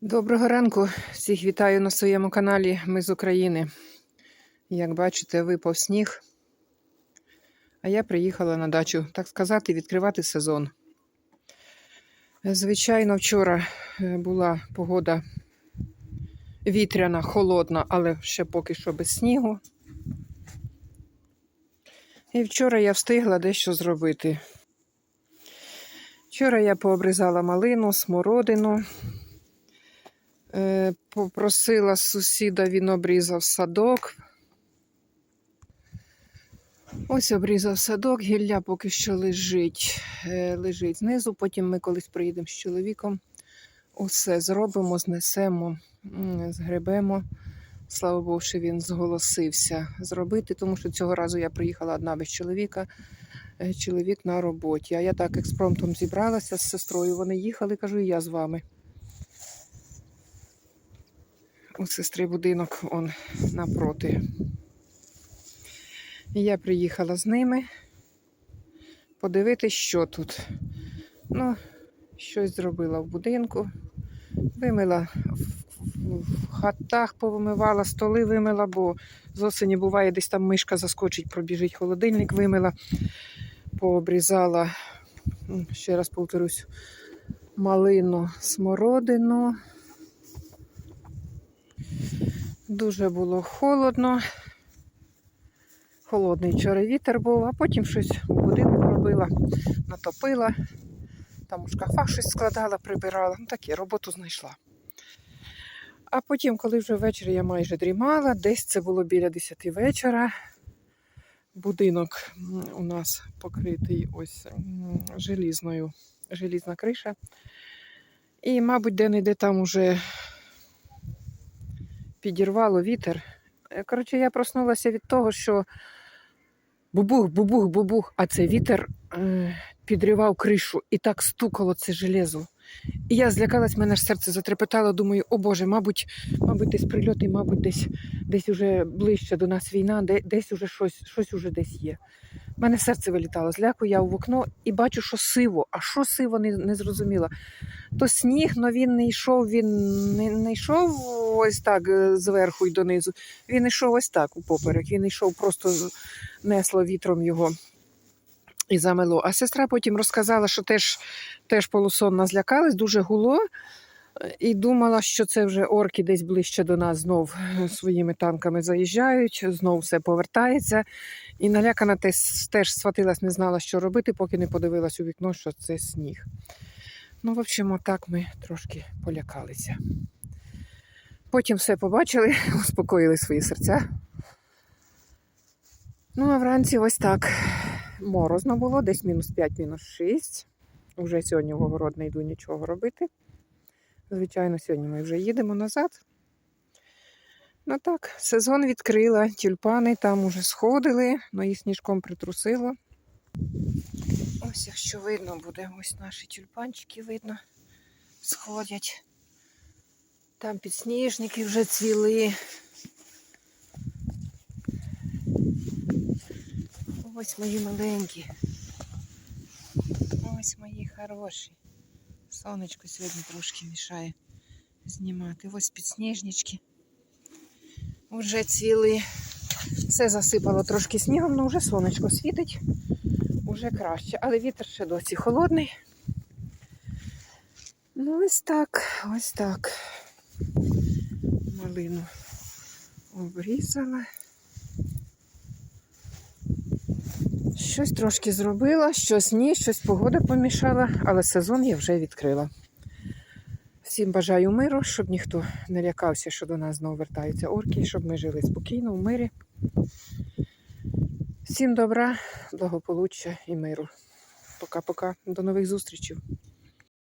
Доброго ранку. Всіх вітаю на своєму каналі. Ми з України. Як бачите, випав сніг. А я приїхала на дачу, так сказати, відкривати сезон. Звичайно, вчора е, була погода вітряна, холодна, але ще поки що без снігу. І вчора я встигла дещо зробити. Вчора я пообрізала малину, смородину. Попросила сусіда, він обрізав садок. Ось обрізав садок, гілля поки що лежить, е, лежить знизу. Потім ми колись приїдемо з чоловіком. Усе зробимо, знесемо, згребемо. Слава Богу, що він зголосився зробити, тому що цього разу я приїхала одна без чоловіка. е, Чоловік на роботі. А я так експромтом зібралася з сестрою. Вони їхали, кажу, і я з вами. У сестри будинок он напроти. Я приїхала з ними подивитись, що тут. Ну, щось зробила в будинку. Вимила в хатах, повимивала, столи вимила, бо з осені буває, десь там мишка заскочить, пробіжить холодильник, вимила, пообрізала, ще раз повторюсь, малину, смородину. Дуже було холодно. Холодний вчора вітер був, а потім щось у будинку робила, натопила, там у шкафах щось складала, прибирала. Ну таке, роботу знайшла. А потім, коли вже ввечері я майже дрімала, десь це було біля 10 вечора. Будинок у нас покритий ось желізною, желізна криша. І, мабуть, де-не-де там уже підірвало вітер. Е, Коротше, я проснулася від того, що бубух, бубух, бубух, а це вітер е, підривав кришу і так стукало це железо. І я злякалась, мене ж серце затрепетало, думаю, о Боже, мабуть, мабуть, десь прильоти, мабуть, десь, десь уже ближче до нас війна, де, десь уже щось, щось уже десь є. У мене серце вилітало, зляку я в окно і бачу, що сиво. А що сиво, не, не зрозуміла. То сніг, але він не йшов, він не, не йшов ось так е, зверху й донизу. Він йшов ось так у поперек. Він йшов просто несло вітром його і замело. А сестра потім розказала, що теж, теж полусонна злякалась, дуже гуло. е, І думала, що це вже орки десь ближче до нас знов е, своїми танками заїжджають, знов все повертається. І налякана теж, сватилась, не знала, що робити, поки не подивилась у вікно, що це сніг. Ну, в общем, отак ми трошки полякалися. Потім все побачили, успокоїли свої серця. Ну, а вранці ось так морозно було, десь мінус 5, мінус 6. Уже сьогодні в огород не йду нічого робити. Звичайно, сьогодні ми вже їдемо назад. Ну так, сезон відкрила, тюльпани там уже сходили, но їх сніжком притрусило. Ось, якщо видно буде, ось наші тюльпанчики видно, сходять. Там підсніжники вже цвіли. Ось мої маленькі. Ось мої хороші. Сонечко сьогодні трошки мішає знімати. Ось підсніжнички. Вже цвіли. Все засипало трошки снігом, але вже сонечко світить. Уже краще. Але вітер ще досі холодний. Ну, ось так, ось так. Малину обрізала. Щось трошки зробила, щось ні, щось погода помішала, але сезон я вже відкрила. Всім бажаю миру, щоб ніхто не лякався, що до нас знову вертаються орки, щоб ми жили спокійно в мирі. Всім добра, благополуччя і миру. Пока-пока. До нових зустрічей.